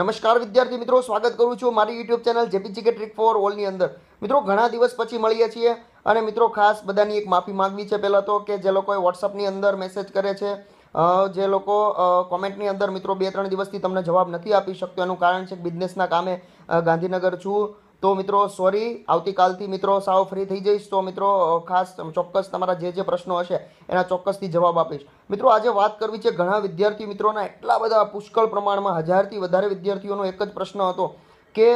નમસ્કાર વિદ્યાર્થી મિત્રો, સ્વાગત કરું છું મારી YouTube channel JPGK trick for ઓલની અંદર. મિત્રો, ઘણા દિવસ પછી મળીએ છીએ અને મિત્રો, ખાસ બધાની એક માફી માંગવી છે પહેલાં તો કે જે લોકોએ વોટ્સઅપની અંદર મેસેજ કરે છે જે લોકો કોમેન્ટની અંદર મિત્રો બે ત્રણ દિવસથી તમને જવાબ નથી આપી શકતો એનું કારણ છે બિઝનેસના કામે ગાંધીનગર છું. તો મિત્રો સોરી આવતીકાલથી મિત્રો સાવ ફ્રી થઈ જઈશ. તો મિત્રો ખાસ ચોક્કસ તમારા જે જે પ્રશ્નો હશે, એના ચોક્કસથી જવાબ આપીશ. મિત્રો, આજે વાત કરવી છે ઘણા વિદ્યાર્થી મિત્રોના એટલા બધા પુષ્કળ પ્રમાણમાં, હજારથી વધારે વિદ્યાર્થીઓનો એક જ પ્રશ્ન હતો કે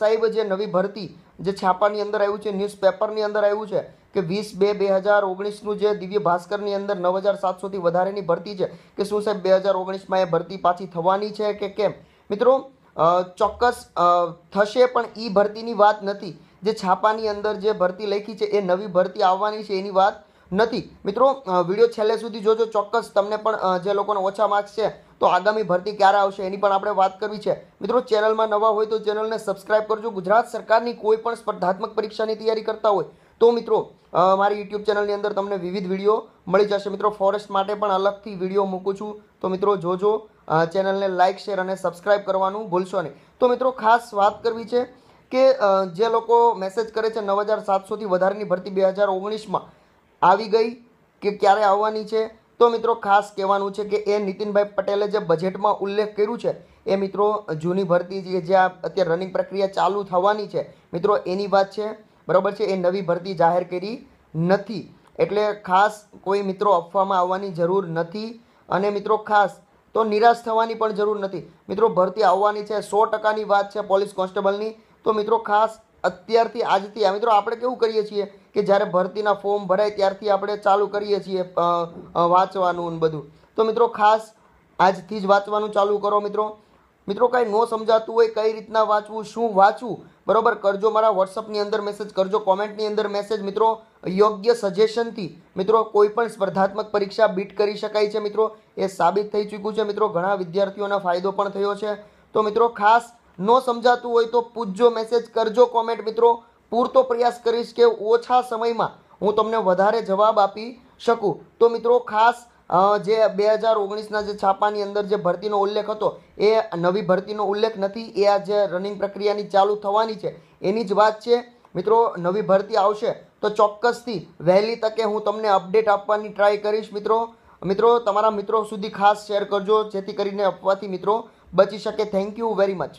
સાહેબ, જે નવી ભરતી જે છાપાની અંદર આવ્યું છે, ન્યૂઝપેપરની અંદર આવ્યું છે કે વીસ બે બે હજાર ઓગણીસનું જે દિવ્ય ભાસ્કરની અંદર નવ હજાર સાતસોથી વધારેની ભરતી છે, કે શું સાહેબ બે હજાર ઓગણીસમાં એ ભરતી પાછી થવાની છે કે કેમ? મિત્રો ચોક્કસ થશે પણ એ ભરતીની વાત નથી. જે છાપાની અંદર જે ભરતી લખી છે, એ નવી ભરતી આવવાની છે એની વાત નથી. મિત્રો વીડિયો છેલ્લે સુધી જોજો. ચોક્કસ તમને પણ જે લોકોને ઓછા માર્ક્સ છે, તો આગામી ભરતી ક્યારે આવશે એની પણ આપણે વાત કરવી છે. મિત્રો, ચેનલમાં નવા હોય તો ચેનલને સબસ્ક્રાઇબ કરજો. ગુજરાત સરકારની કોઈ પણ સ્પર્ધાત્મક પરીક્ષાની તૈયારી કરતા હોય તો મિત્રો મારી યુટ્યુબ ચેનલની અંદર તમને વિવિધ વીડિયો મળી જશે. મિત્રો ફોરેસ્ટ માટે પણ અલગથી વીડિયો મૂકું છું. તો મિત્રો, જોજો ચેનલને લાઇક શેર અને સબસ્ક્રાઇબ કરવાનું ભૂલશો નહીં. તો મિત્રો, ખાસ વાત કરવી છે કે જે લોકો મેસેજ કરે છે નવ હજાર સાતસોથી વધારેની ભરતી બે હજાર ઓગણીસમાં, આવી ગઈ કે ક્યારે આવવાની છે? તો મિત્રો, ખાસ કહેવાનું છે કે એ નીતિનભાઈ પટેલે જે બજેટમાં ઉલ્લેખ કર્યું છે, એ મિત્રો જૂની ભરતી જે જે અત્યારે રનિંગ પ્રક્રિયા ચાલુ થવાની છે, મિત્રો, એની વાત છે બરાબર છે, એ નવી ભરતી જાહેર કરી નથી. એટલે ખાસ કોઈ મિત્રો અફવામાં આવવાની જરૂર નથી. અને મિત્રો ખાસ તો નિરાશ થવાની પણ જરૂર નથી. મિત્રો, ભરતી આવવાની છે, સો ટકાની વાત છે પોલીસ કોન્સ્ટેબલની. તો મિત્રો ખાસ અત્યારથી, આજથી, આ મિત્રો આપણે કેવું કરીએ છીએ કે જ્યારે ભરતીના ફોર્મ ભરાય ત્યારથી આપણે ચાલુ કરીએ છીએ વાંચવાનું બધું. તો મિત્રો ખાસ આજથી જ વાંચવાનું ચાલુ કરો મિત્રો. મિત્રો કાંઈ ન સમજાતું હોય, કઈ રીતના વાંચવું, શું વાંચવું, બરોબર? કરજો મારા વોટ્સઅપની અંદર મેસેજ કરજો કોમેન્ટની અંદર મેસેજ મિત્રો, યોગ્ય સજેશનથી મિત્રો, કોઈ પણ સ્પર્ધાત્મક પરીક્ષા બીટ કરી શકાય છે, મિત્રો. એ સાબિત થઈ ચૂક્યું છે, મિત્રો. ઘણા વિદ્યાર્થીઓના ફાયદો પણ થયો છે. તો મિત્રો, ખાસ ન સમજાતું હોય તો પૂછજો મેસેજ કરજો કોમેન્ટ મિત્રો. પૂરતો પ્રયાસ કરીશ કે ઓછા સમયમાં હું તમને વધારે જવાબ આપી શકું. તો મિત્રો, ખાસ જે બે હજાર ઓગણીસના જે છાપાની અંદર જે ભરતીનો ઉલ્લેખ હતો, એ નવી ભરતીનો ઉલ્લેખ નથી, એ આ જે રનિંગ પ્રક્રિયાની ચાલુ થવાની છે, એની જ વાત છે, મિત્રો, નવી ભરતી આવશે, તો ચોક્કસથી વહેલી તકે હું તમને અપડેટ આપવાની ટ્રાય કરીશ, મિત્રો. મિત્રો, તમારા મિત્રો સુધી ખાસ શેર કરજો, જેથી કરીને અપવાથી મિત્રો બચી શકે. Thank you very much